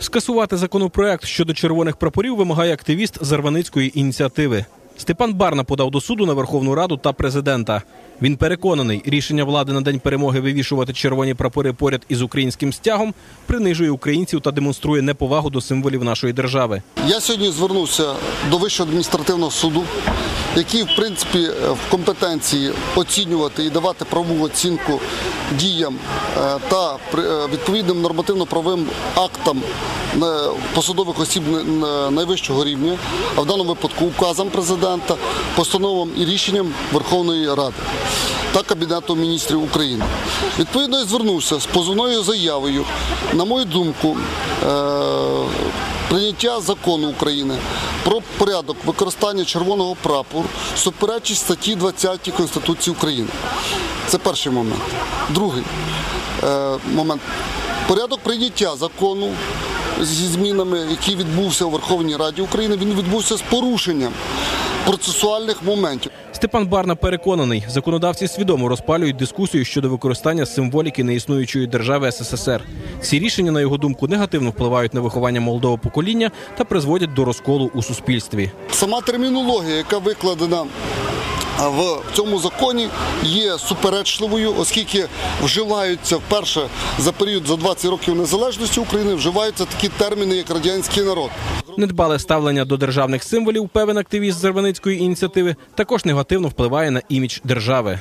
Скасувати законопроект щодо червоних прапорів вимагає активіст Зарваницької ініціативи. Степан Барна подав до суду на Верховну Раду та президента. Він переконаний, рішення влади на день перемоги вивішувати червоні прапори поряд із українським стягом принижує українців та демонструє неповагу до символів нашої держави. Я сьогодні звернувся до Вищого адміністративного суду, який, в принципі, в компетенції оцінювати і давати правову оцінку діям е, та е, відповідним нормативно-правовим актам е, посадових осіб найвищого рівня, а в даному випадку указам президента, постановам і рішенням Верховної Ради та Кабінету міністрів України. Відповідно, я звернувся з позовною заявою, на мою думку, е, прийняття закону України про порядок використання червоного прапору суперечить статті 20 Конституції України. Це перший момент. Другий е, момент. Порядок прийняття закону зі змінами, який відбувся у Верховній Раді України, він відбувся з порушенням процесуальних моментів. Степан Барна переконаний, законодавці свідомо розпалюють дискусію щодо використання символіки неіснуючої держави СССР. Ці рішення, на його думку, негативно впливають на виховання молодого покоління та призводять до розколу у суспільстві. Сама термінологія, яка викладена в цьому законі, є суперечливою, оскільки вживаються вперше за період за 20 років незалежності України, вживаються такі терміни, як радянський народ. Недбале ставлення до державних символів, певен активіст Зарваницької ініціативи, також негативно впливає на імідж держави.